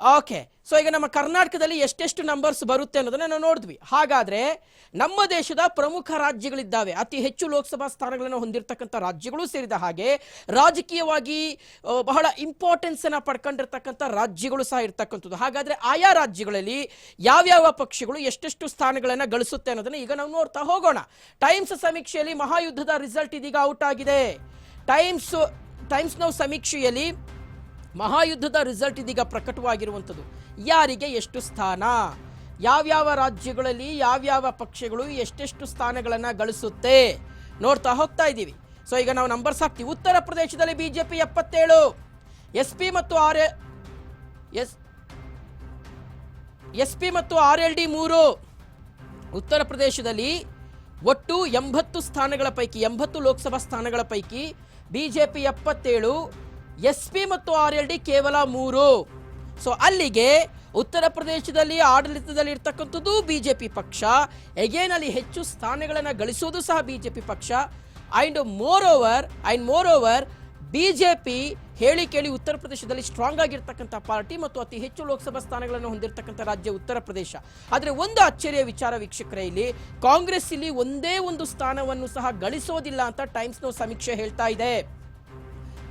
Okay so ಈಗ ನಮ್ಮ ಕರ್ನಾಟಕದಲ್ಲಿ ಎಷ್ಟೆಷ್ಟು ನಂಬರ್ಸ್ ಬರುತ್ತೆ ಅನ್ನೋದನ್ನ ನಾವು ನೋಡಿದ್ವಿ. ಹಾಗಾದ್ರೆ ನಮ್ಮ ದೇಶದ ಪ್ರಮುಖ ರಾಜ್ಯಗಳಿದ್ದಾವೆ. ಅತಿ ಹೆಚ್ಚು ಲೋಕಸಭಾ ಸ್ಥಾನಗಳನ್ನು ಹೊಂದಿರತಕ್ಕಂಥ ರಾಜ್ಯಗಳು ಸೇರಿದ ಹಾಗೆ ರಾಜಕೀಯವಾಗಿ ಬಹಳ ಇಂಪಾರ್ಟೆನ್ಸ್ ಅನ್ನ ಪಡ್ಕೊಂಡಿರ್ತಕ್ಕಂಥ ರಾಜ್ಯಗಳು ಸಹ ಇರ್ತಕ್ಕಂಥದ್ದು. ಹಾಗಾದ್ರೆ ಆಯಾ ರಾಜ್ಯಗಳಲ್ಲಿ ಯಾವ್ಯಾವ ಪಕ್ಷಗಳು ಎಷ್ಟೆಷ್ಟು ಸ್ಥಾನಗಳನ್ನು ಗಳಿಸುತ್ತೆ ಅನ್ನೋದನ್ನ ಈಗ ನಾವು ನೋಡ್ತಾ ಹೋಗೋಣ. ಟೈಮ್ಸ್ ಸಮೀಕ್ಷೆಯಲ್ಲಿ ಮಹಾಯುದ್ಧದ ರಿಸಲ್ಟ್ ಇದೀಗ ಔಟ್ ಆಗಿದೆ. ಟೈಮ್ಸ್ ಟೈಮ್ಸ್ ಸಮೀಕ್ಷೆಯಲ್ಲಿ ಮಹಾಯುದ್ಧದ ರಿಸಲ್ಟ್ ಇದೀಗ ಪ್ರಕಟವಾಗಿರುವಂಥದ್ದು. ಯಾರಿಗೆ ಎಷ್ಟು ಸ್ಥಾನ? ಯಾವ್ಯಾವ ರಾಜ್ಯಗಳಲ್ಲಿ ಯಾವ್ಯಾವ ಪಕ್ಷಗಳು ಎಷ್ಟೆಷ್ಟು ಸ್ಥಾನಗಳನ್ನು ಗಳಿಸುತ್ತೆ? ನೋಡ್ತಾ ಹೋಗ್ತಾ ಇದ್ದೀವಿ. ಸೊ ಈಗ ನಾವು ನಂಬರ್ಸ್ ಹಾಕ್ತೀವಿ ಉತ್ತರ ಪ್ರದೇಶದಲ್ಲಿ ಬಿ ಜೆ ಪಿ ಎಪ್ಪತ್ತೇಳು ಎಸ್ ಪಿ ಮತ್ತು ಆರ್ ಎಸ್ ಎಸ್ ಪಿ ಮತ್ತು ಆರ್ ಎಲ್ ಡಿ ಮೂರು. ಉತ್ತರ ಪ್ರದೇಶದಲ್ಲಿ ಒಟ್ಟು ಎಂಬತ್ತು ಸ್ಥಾನಗಳ ಪೈಕಿ, ಎಂಬತ್ತು ಲೋಕಸಭಾ ಸ್ಥಾನಗಳ ಪೈಕಿ ಬಿ ಜೆ ಪಿ ಎಪ್ಪತ್ತೇಳು ಎಸ್ ಪಿ ಮತ್ತು ಆರ್ ಎಲ್ ಡಿ ಕೇವಲ ಮೂರು. ಸೊ ಅಲ್ಲಿಗೆ ಉತ್ತರ ಪ್ರದೇಶದಲ್ಲಿ, ಆಡಳಿತದಲ್ಲಿ ಇರ್ತಕ್ಕಂಥದ್ದು ಬಿಜೆಪಿ ಪಕ್ಷ. ಎಗೇನ್ ಅಲ್ಲಿ ಹೆಚ್ಚು ಸ್ಥಾನಗಳನ್ನು ಗಳಿಸೋದು ಸಹ ಬಿಜೆಪಿ ಪಕ್ಷ. And more over and more over BJP ಹೇಳಿ ಕೇಳಿ ಉತ್ತರ ಪ್ರದೇಶದಲ್ಲಿ ಸ್ಟ್ರಾಂಗ್ ಆಗಿರ್ತಕ್ಕಂಥ ಪಾರ್ಟಿ ಮತ್ತು ಅತಿ ಹೆಚ್ಚು ಲೋಕಸಭಾ ಸ್ಥಾನಗಳನ್ನು ಹೊಂದಿರತಕ್ಕಂಥ ರಾಜ್ಯ ಉತ್ತರ ಪ್ರದೇಶ. ಆದರೆ ಒಂದು ಅಚ್ಚರಿಯ ವಿಚಾರ ವೀಕ್ಷಕರೇ ಇಲ್ಲಿ. ಕಾಂಗ್ರೆಸ್ ಇಲ್ಲಿ ಒಂದೇ ಒಂದು ಸ್ಥಾನವನ್ನು ಸಹ ಗಳಿಸೋದಿಲ್ಲ ಅಂತ ಟೈಮ್ಸ್ನ ಸಮೀಕ್ಷೆ ಹೇಳ್ತಾ ಇದೆ.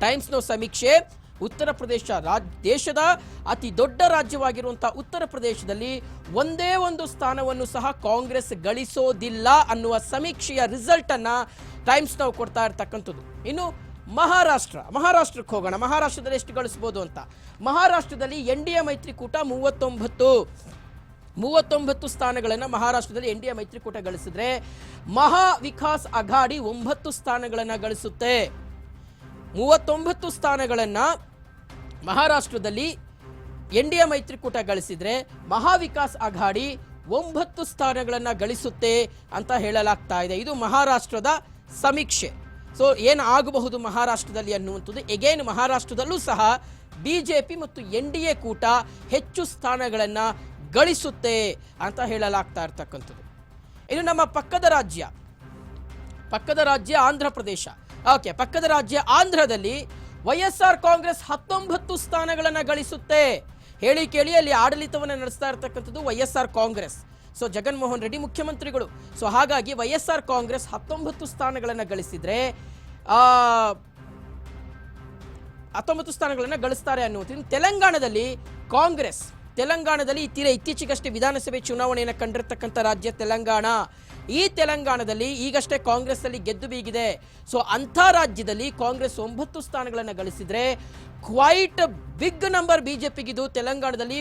ಟೈಮ್ಸ್ ನೋ ಸಮೀಕ್ಷೆ, ಉತ್ತರ ಪ್ರದೇಶ ರಾಜ್, ದೇಶದ ಅತಿ ದೊಡ್ಡ ರಾಜ್ಯವಾಗಿರುವಂಥ ಉತ್ತರ ಪ್ರದೇಶದಲ್ಲಿ ಒಂದೇ ಒಂದು ಸ್ಥಾನವನ್ನು ಸಹ ಕಾಂಗ್ರೆಸ್ ಗಳಿಸೋದಿಲ್ಲ ಅನ್ನುವ ಸಮೀಕ್ಷೆಯ ರಿಸಲ್ಟ್ ಅನ್ನ ಟೈಮ್ಸ್ ನಾವು ಕೊಡ್ತಾ ಇರ್ತಕ್ಕಂಥದ್ದು. ಇನ್ನು ಮಹಾರಾಷ್ಟ್ರ, ಮಹಾರಾಷ್ಟ್ರಕ್ಕೆ ಹೋಗೋಣ. ಮಹಾರಾಷ್ಟ್ರದಲ್ಲಿ ಎಷ್ಟು ಗಳಿಸ್ಬೋದು ಅಂತ. ಮಹಾರಾಷ್ಟ್ರದಲ್ಲಿ ಎನ್ ಡಿ ಎ ಮೈತ್ರಿಕೂಟ ಮೂವತ್ತೊಂಬತ್ತು. ಮೂವತ್ತೊಂಬತ್ತು ಸ್ಥಾನಗಳನ್ನು ಮಹಾರಾಷ್ಟ್ರದಲ್ಲಿ ಎನ್ ಡಿ ಎ ಮೈತ್ರಿಕೂಟ ಗಳಿಸಿದ್ರೆ ಮಹಾ ವಿಕಾಸ್ ಅಘಾಡಿ ಒಂಬತ್ತು ಸ್ಥಾನಗಳನ್ನು ಗಳಿಸುತ್ತೆ. ಮೂವತ್ತೊಂಬತ್ತು ಸ್ಥಾನಗಳನ್ನು ಮಹಾರಾಷ್ಟ್ರದಲ್ಲಿ ಎನ್ ಡಿ ಎ ಮೈತ್ರಿಕೂಟ ಗಳಿಸಿದರೆ ಮಹಾವಿಕಾಸ್ ಅಘಾಡಿ ಒಂಬತ್ತು ಸ್ಥಾನಗಳನ್ನು ಗಳಿಸುತ್ತೆ ಅಂತ ಹೇಳಲಾಗ್ತಾ ಇದೆ. ಇದು ಮಹಾರಾಷ್ಟ್ರದ ಸಮೀಕ್ಷೆ. ಸೊ, ಏನು ಆಗಬಹುದು ಮಹಾರಾಷ್ಟ್ರದಲ್ಲಿ ಅನ್ನುವಂಥದ್ದು? ಎಗೇನ್ ಮಹಾರಾಷ್ಟ್ರದಲ್ಲೂ ಸಹ ಬಿಜೆಪಿ ಮತ್ತು ಎನ್ ಡಿ ಎ ಕೂಟ ಹೆಚ್ಚು ಸ್ಥಾನಗಳನ್ನು ಗಳಿಸುತ್ತೆ ಅಂತ ಹೇಳಲಾಗ್ತಾ ಇರ್ತಕ್ಕಂಥದ್ದು. ಇನ್ನು ನಮ್ಮ ಪಕ್ಕದ ರಾಜ್ಯ. ಪಕ್ಕದ ರಾಜ್ಯ ಆಂಧ್ರ ಪ್ರದೇಶ. ಓಕೆ, ಪಕ್ಕದ ರಾಜ್ಯ ಆಂಧ್ರದಲ್ಲಿ ವೈಎಸ್ಆರ್ ಕಾಂಗ್ರೆಸ್ ಹತ್ತೊಂಬತ್ತು ಸ್ಥಾನಗಳನ್ನು ಗಳಿಸುತ್ತೆ. ಹೇಳಿ ಕೇಳಿ, ಅಲ್ಲಿ ಆಡಳಿತವನ್ನು ನಡೆಸ್ತಾ ಇರತಕ್ಕಂಥದ್ದು ವೈಎಸ್ಆರ್ ಕಾಂಗ್ರೆಸ್. ಸೊ, ಜಗನ್ಮೋಹನ್ ರೆಡ್ಡಿ ಮುಖ್ಯಮಂತ್ರಿಗಳು. ಸೊ, ಹಾಗಾಗಿ ವೈಎಸ್ಆರ್ ಕಾಂಗ್ರೆಸ್ ಹತ್ತೊಂಬತ್ತು ಸ್ಥಾನಗಳನ್ನು ಗಳಿಸಿದ್ರೆ ಹತ್ತೊಂಬತ್ತು ಸ್ಥಾನಗಳನ್ನು ಗಳಿಸ್ತಾರೆ ಅನ್ನುವಂಥದ್ದು ತೆಲಂಗಾಣದಲ್ಲಿ ಕಾಂಗ್ರೆಸ್, ತೆಲಂಗಾಣದಲ್ಲಿ ತೀರ ಇತ್ತೀಚೆಗಷ್ಟೇ ವಿಧಾನಸಭೆ ಚುನಾವಣೆಯನ್ನು ಕಂಡಿರ್ತಕ್ಕಂಥ ರಾಜ್ಯ ತೆಲಂಗಾಣ. ಈ ತೆಲಂಗಾಣದಲ್ಲಿ ಈಗಷ್ಟೇ ಕಾಂಗ್ರೆಸ್ ಅಲ್ಲಿ ಗೆದ್ದು ಬೀಗಿದೆ. ಸೊ ಅಂಥ ರಾಜ್ಯದಲ್ಲಿ ಕಾಂಗ್ರೆಸ್ ಒಂಬತ್ತು ಸ್ಥಾನಗಳನ್ನು ಗಳಿಸಿದ್ರೆ ಕ್ವೈಟ್ ಬಿಗ್ ನಂಬರ್ ಬಿಜೆಪಿಗಿದು ತೆಲಂಗಾಣದಲ್ಲಿ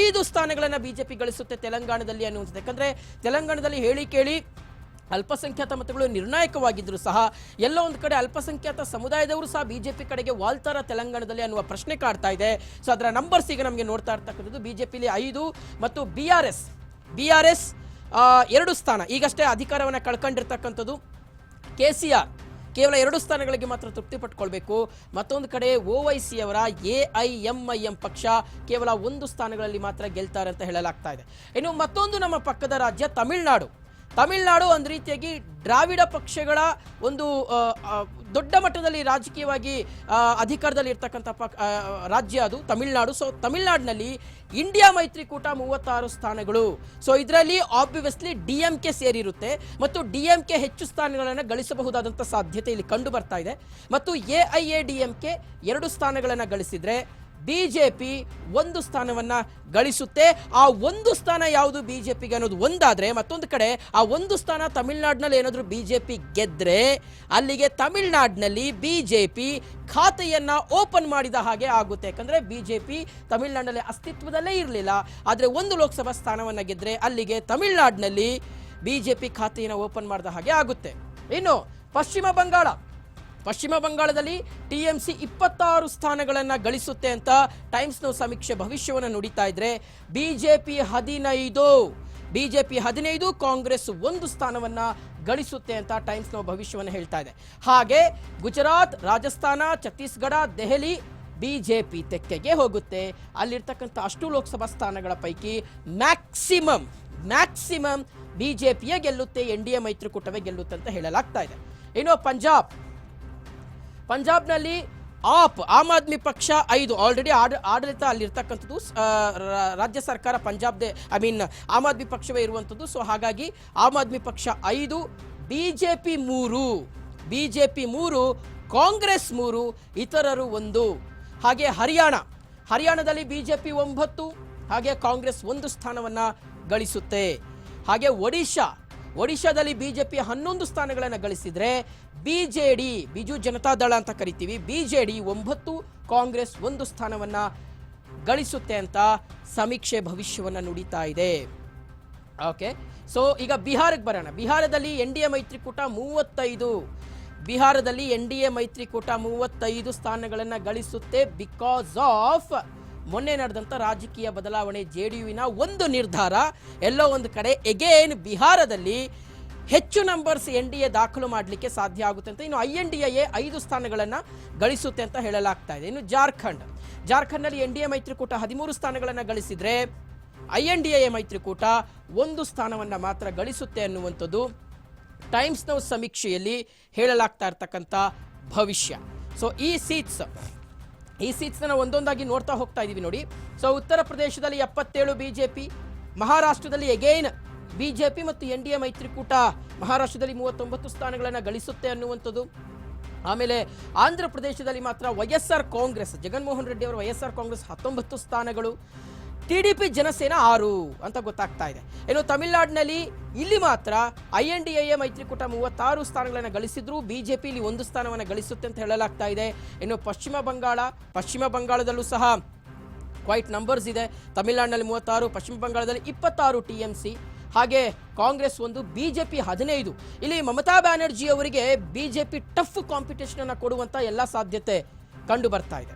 ಐದು ಸ್ಥಾನಗಳನ್ನು ಬಿಜೆಪಿ ಗಳಿಸುತ್ತೆ ತೆಲಂಗಾಣದಲ್ಲಿ ಅನ್ನುವಂಥದ್ದು. ಯಾಕಂದರೆ ತೆಲಂಗಾಣದಲ್ಲಿ ಹೇಳಿ ಕೇಳಿ ಅಲ್ಪಸಂಖ್ಯಾತ ಮತಗಳು ನಿರ್ಣಾಯಕವಾಗಿದ್ದರೂ ಸಹ ಎಲ್ಲೋ ಒಂದು ಕಡೆ ಅಲ್ಪಸಂಖ್ಯಾತ ಸಮುದಾಯದವರು ಸಹ ಬಿಜೆಪಿ ಕಡೆಗೆ ವಾಲ್ತಾರ ತೆಲಂಗಾಣದಲ್ಲಿ ಅನ್ನುವ ಪ್ರಶ್ನೆ ಕಾಡ್ತಾ ಇದೆ. ಸೊ ಅದರ ನಂಬರ್ಸ್ ಈಗ ನಮಗೆ ನೋಡ್ತಾ ಇರ್ತಕ್ಕಂಥದ್ದು ಬಿಜೆಪಿಲಿ ಐದು ಮತ್ತು B R S B R S ಎರಡು ಸ್ಥಾನ. ಈಗಷ್ಟೇ ಅಧಿಕಾರವನ್ನು ಕಳ್ಕೊಂಡಿರ್ತಕ್ಕಂಥದ್ದು ಕೆ ಸಿ ಆರ್. ಕೇವಲ ಎರಡು ಸ್ಥಾನಗಳಿಗೆ ಮಾತ್ರ ತೃಪ್ತಿ ಪಟ್ಕೊಳ್ಬೇಕು. ಮತ್ತೊಂದು ಕಡೆ ಓ ವೈ ಸಿ ಅವರ A I M I M ಪಕ್ಷ ಕೇವಲ ಒಂದು ಸ್ಥಾನಗಳಲ್ಲಿ ಮಾತ್ರ ಗೆಲ್ತಾರೆ ಅಂತ ಹೇಳಲಾಗ್ತಾ ಇದೆ. ಇನ್ನು ಮತ್ತೊಂದು ನಮ್ಮ ಪಕ್ಕದ ರಾಜ್ಯ ತಮಿಳುನಾಡು. ತಮಿಳುನಾಡು ಒಂದು ರೀತಿಯಾಗಿ ದ್ರಾವಿಡ ಪಕ್ಷಗಳ ಒಂದು ದೊಡ್ಡ ಮಟ್ಟದಲ್ಲಿ ರಾಜಕೀಯವಾಗಿ ಅಧಿಕಾರದಲ್ಲಿ ಇರ್ತಕ್ಕಂಥ ಪಕ್ ರಾಜ್ಯ ಅದು ತಮಿಳುನಾಡು. ಸೊ ತಮಿಳುನಾಡಿನಲ್ಲಿ ಇಂಡಿಯಾ ಮೈತ್ರಿಕೂಟ ಮೂವತ್ತಾರು ಸ್ಥಾನಗಳು. ಸೊ ಇದರಲ್ಲಿ ಆಬ್ವಿಯಸ್ಲಿ ಡಿ ಎಂ ಕೆ ಸೇರಿರುತ್ತೆ ಮತ್ತು ಡಿ ಎಂ ಕೆ ಹೆಚ್ಚು ಸ್ಥಾನಗಳನ್ನು ಗಳಿಸಬಹುದಾದಂಥ ಸಾಧ್ಯತೆ ಇಲ್ಲಿ ಕಂಡು ಬರ್ತಾ ಇದೆ. ಮತ್ತು A I A D M K ಎರಡು ಸ್ಥಾನಗಳನ್ನು ಗಳಿಸಿದ್ರೆ ಬಿಜೆಪಿ ಒಂದು ಸ್ಥಾನವನ್ನ ಗಳಿಸುತ್ತೆ. ಆ ಒಂದು ಸ್ಥಾನ ಯಾವುದು ಬಿಜೆಪಿಗೆ ಅನ್ನೋದು ಒಂದಾದ್ರೆ ಮತ್ತೊಂದು ಕಡೆ, ಆ ಒಂದು ಸ್ಥಾನ ತಮಿಳ್ನಾಡಿನಲ್ಲಿ ಏನಾದರೂ ಬಿಜೆಪಿ ಗೆದ್ರೆ, ಅಲ್ಲಿಗೆ ತಮಿಳುನಾಡಿನಲ್ಲಿ ಬಿಜೆಪಿ ಖಾತೆಯನ್ನ ಓಪನ್ ಮಾಡಿದ ಹಾಗೆ ಆಗುತ್ತೆ. ಯಾಕಂದ್ರೆ ಬಿಜೆಪಿ ತಮಿಳ್ನಾಡಿನಲ್ಲಿ ಅಸ್ತಿತ್ವದಲ್ಲೇ ಇರಲಿಲ್ಲ. ಆದರೆ ಒಂದು ಲೋಕಸಭಾ ಸ್ಥಾನವನ್ನ ಗೆದ್ರೆ ಅಲ್ಲಿಗೆ ತಮಿಳುನಾಡಿನಲ್ಲಿ ಬಿಜೆಪಿ ಖಾತೆಯನ್ನು ಓಪನ್ ಮಾಡಿದ ಹಾಗೆ ಆಗುತ್ತೆ. ಇನ್ನು ಪಶ್ಚಿಮ ಬಂಗಾಳ. ಪಶ್ಚಿಮ ಬಂಗಾಳದಲ್ಲಿ ಟಿಎಂಸಿ ಇಪ್ಪತ್ತಾರು ಸ್ಥಾನಗಳನ್ನು ಗಳಿಸುತ್ತೆ ಅಂತ ಟೈಮ್ಸ್ ನೋ ಸಮೀಕ್ಷೆ ಭವಿಷ್ಯವನ್ನು ನುಡಿತಾ ಇದ್ರೆ ಬಿಜೆಪಿ ಹದಿನೈದು. ಬಿಜೆಪಿ ಹದಿನೈದು, ಕಾಂಗ್ರೆಸ್ ಒಂದು ಸ್ಥಾನವನ್ನ ಗಳಿಸುತ್ತೆ ಅಂತ ಟೈಮ್ಸ್ ನೋ ಭವಿಷ್ಯವನ್ನು ಹೇಳ್ತಾ ಇದೆ. ಹಾಗೆ ಗುಜರಾತ್, ರಾಜಸ್ಥಾನ, ಛತ್ತೀಸ್ಗಢ, ದೆಹಲಿ ಬಿಜೆಪಿ ತೆಕ್ಕೆಗೆ ಹೋಗುತ್ತೆ. ಅಲ್ಲಿರ್ತಕ್ಕಂಥ ಅಷ್ಟು ಲೋಕಸಭಾ ಸ್ಥಾನಗಳ ಪೈಕಿ ಮ್ಯಾಕ್ಸಿಮಮ್ ಮ್ಯಾಕ್ಸಿಮಮ್ ಬಿಜೆಪಿಯೇ ಗೆಲ್ಲುತ್ತೆ, ಎನ್ ಡಿ ಎ ಮೈತ್ರಿಕೂಟವೇ ಗೆಲ್ಲುತ್ತೆ ಅಂತ ಹೇಳಲಾಗ್ತಾ ಇದೆ. ಇನ್ನು ಪಂಜಾಬ್ ಪಂಜಾಬ್ನಲ್ಲಿ ಆಪ್, ಆಮ್ ಆದ್ಮಿ ಪಕ್ಷ ಐದು. ಆಲ್ರೆಡಿ ಆಡಳಿತ ಅಲ್ಲಿರ್ತಕ್ಕಂಥದ್ದು ರಾಜ್ಯ ಸರ್ಕಾರ ಪಂಜಾಬ್ದೇ ಐ ಮೀನ್ ಆಮ್ ಆದ್ಮಿ ಪಕ್ಷವೇ ಇರುವಂಥದ್ದು. ಸೊ ಹಾಗಾಗಿ ಆಮ್ ಆದ್ಮಿ ಪಕ್ಷ ಐದು ಬಿ ಜೆ ಪಿ ಮೂರು. ಬಿ ಜೆ ಪಿ ಮೂರು, ಕಾಂಗ್ರೆಸ್ ಮೂರು, ಇತರರು ಒಂದು. ಹಾಗೆ ಹರಿಯಾಣ, ಹರಿಯಾಣದಲ್ಲಿ ಬಿ ಜೆ ಪಿ ಒಂಬತ್ತು, ಹಾಗೆ ಕಾಂಗ್ರೆಸ್ ಒಂದು ಸ್ಥಾನವನ್ನು ಗಳಿಸುತ್ತೆ. ಹಾಗೆ ಒಡಿಶಾ ಒಡಿಶಾದಲ್ಲಿ ಬಿಜೆಪಿ ಹನ್ನೊಂದು ಸ್ಥಾನಗಳನ್ನು ಗಳಿಸಿದ್ರೆ ಬಿಜೆಡಿ, ಬಿಜು ಜನತಾದಳ ಅಂತ ಕರಿತೀವಿ. ಬಿಜೆಡಿ ಒಂಬತ್ತು, ಕಾಂಗ್ರೆಸ್ ಒಂದು ಸ್ಥಾನವನ್ನ ಗಳಿಸುತ್ತೆ ಅಂತ ಸಮೀಕ್ಷೆ ಭವಿಷ್ಯವನ್ನ ನುಡಿತಾ ಇದೆ. ಓಕೆ, ಸೊ ಈಗ ಬಿಹಾರಕ್ಕೆ ಬರೋಣ. ಬಿಹಾರದಲ್ಲಿ ಎನ್ ಡಿ ಎ ಮೈತ್ರಿಕೂಟ ಮೂವತ್ತೈದು. ಬಿಹಾರದಲ್ಲಿ ಎನ್ ಡಿ ಎ ಮೈತ್ರಿಕೂಟ ಮೂವತ್ತೈದು ಸ್ಥಾನಗಳನ್ನು ಗಳಿಸುತ್ತೆ ಬಿಕಾಸ್ ಆಫ್ ಮೊನ್ನೆ ನಡೆದಂಥ ರಾಜಕೀಯ ಬದಲಾವಣೆ ಜೆ ಒಂದು ನಿರ್ಧಾರ, ಎಲ್ಲೋ ಒಂದು ಕಡೆ ಎಗೇನ್ ಬಿಹಾರದಲ್ಲಿ ಹೆಚ್ಚು ನಂಬರ್ಸ್ ಎನ್ ಡಿ ಎ ದಾಖಲು ಮಾಡಲಿಕ್ಕೆ ಸಾಧ್ಯ ಆಗುತ್ತೆ ಅಂತ ಇನ್ನು ಐ ಎನ್ ಡಿ ಎ ಐದು ಸ್ಥಾನಗಳನ್ನು ಗಳಿಸುತ್ತೆ ಅಂತ ಹೇಳಲಾಗ್ತಾ ಇದೆ. ಇನ್ನು ಜಾರ್ಖಂಡ್, ಜಾರ್ಖಂಡ್ನಲ್ಲಿ ಎನ್ ಡಿ ಎ ಮೈತ್ರಿಕೂಟ ಹದಿಮೂರು ಸ್ಥಾನಗಳನ್ನು ಗಳಿಸಿದರೆ ಐ ಎನ್ ಡಿ ಎ ಮೈತ್ರಿಕೂಟ ಒಂದು ಸ್ಥಾನವನ್ನು ಮಾತ್ರ ಗಳಿಸುತ್ತೆ ಅನ್ನುವಂಥದ್ದು ಟೈಮ್ಸ್ ಸಮೀಕ್ಷೆಯಲ್ಲಿ ಹೇಳಲಾಗ್ತಾ ಇರ್ತಕ್ಕಂಥ ಭವಿಷ್ಯ. ಸೊ ಈ ಸೀಟ್ಸ್ ಈ ಸೀಟ್ಸ್ನ ಒಂದೊಂದಾಗಿ ನೋಡ್ತಾ ಹೋಗ್ತಾ ಇದೀವಿ ನೋಡಿ. ಸೊ ಉತ್ತರ ಪ್ರದೇಶದಲ್ಲಿ ಎಪ್ಪತ್ತೇಳು ಬಿಜೆಪಿ, ಮಹಾರಾಷ್ಟ್ರದಲ್ಲಿ ಎಗೈನ್ ಬಿಜೆಪಿ ಮತ್ತು ಎನ್ ಡಿ ಎ ಮೈತ್ರಿಕೂಟ ಮಹಾರಾಷ್ಟ್ರದಲ್ಲಿ ಮೂವತ್ತೊಂಬತ್ತು ಸ್ಥಾನಗಳನ್ನು ಗಳಿಸುತ್ತೆ ಅನ್ನುವಂಥದ್ದು. ಆಮೇಲೆ ಆಂಧ್ರ ಪ್ರದೇಶದಲ್ಲಿ ಮಾತ್ರ Y S R Congress, Jaganmohan Reddy ಅವರ ವೈ ಎಸ್ ಆರ್ ಕಾಂಗ್ರೆಸ್ ಹತ್ತೊಂಬತ್ತು ಸ್ಥಾನಗಳು. ಟಿ ಡಿ ಪಿ ಜನಸೇನಾ ಆರು ಅಂತ ಗೊತ್ತಾಗ್ತಾ ಇದೆ. ಇನ್ನು ತಮಿಳುನಾಡಿನಲ್ಲಿ ಇಲ್ಲಿ ಮಾತ್ರ ಐ ಎನ್ ಡಿ ಎ ಮೈತ್ರಿಕೂಟ ಮೂವತ್ತಾರು ಸ್ಥಾನಗಳನ್ನು ಗಳಿಸಿದ್ರು. ಬಿಜೆಪಿ ಇಲ್ಲಿ ಒಂದು ಸ್ಥಾನವನ್ನು ಗಳಿಸುತ್ತೆ ಅಂತ ಹೇಳಲಾಗ್ತಾ ಇದೆ. ಇನ್ನು ಪಶ್ಚಿಮ ಬಂಗಾಳ, ಪಶ್ಚಿಮ ಬಂಗಾಳದಲ್ಲೂ ಸಹ ಕ್ವೈಟ್ ನಂಬರ್ಸ್ ಇದೆ. ತಮಿಳುನಾಡಿನಲ್ಲಿ ಮೂವತ್ತಾರು, ಪಶ್ಚಿಮ ಬಂಗಾಳದಲ್ಲಿ ಇಪ್ಪತ್ತಾರು ಟಿ ಎಂ ಸಿ. ಹಾಗೆ ಕಾಂಗ್ರೆಸ್ ಒಂದು ಬಿಜೆಪಿ ಹದಿನೈದು. ಇಲ್ಲಿ ಮಮತಾ ಬ್ಯಾನರ್ಜಿ ಅವರಿಗೆ ಬಿಜೆಪಿ ಟಫ್ ಕಾಂಪಿಟೇಷನ್ ಅನ್ನು ಕೊಡುವಂತ ಎಲ್ಲ ಸಾಧ್ಯತೆ ಕಂಡು ಬರ್ತಾ ಇದೆ.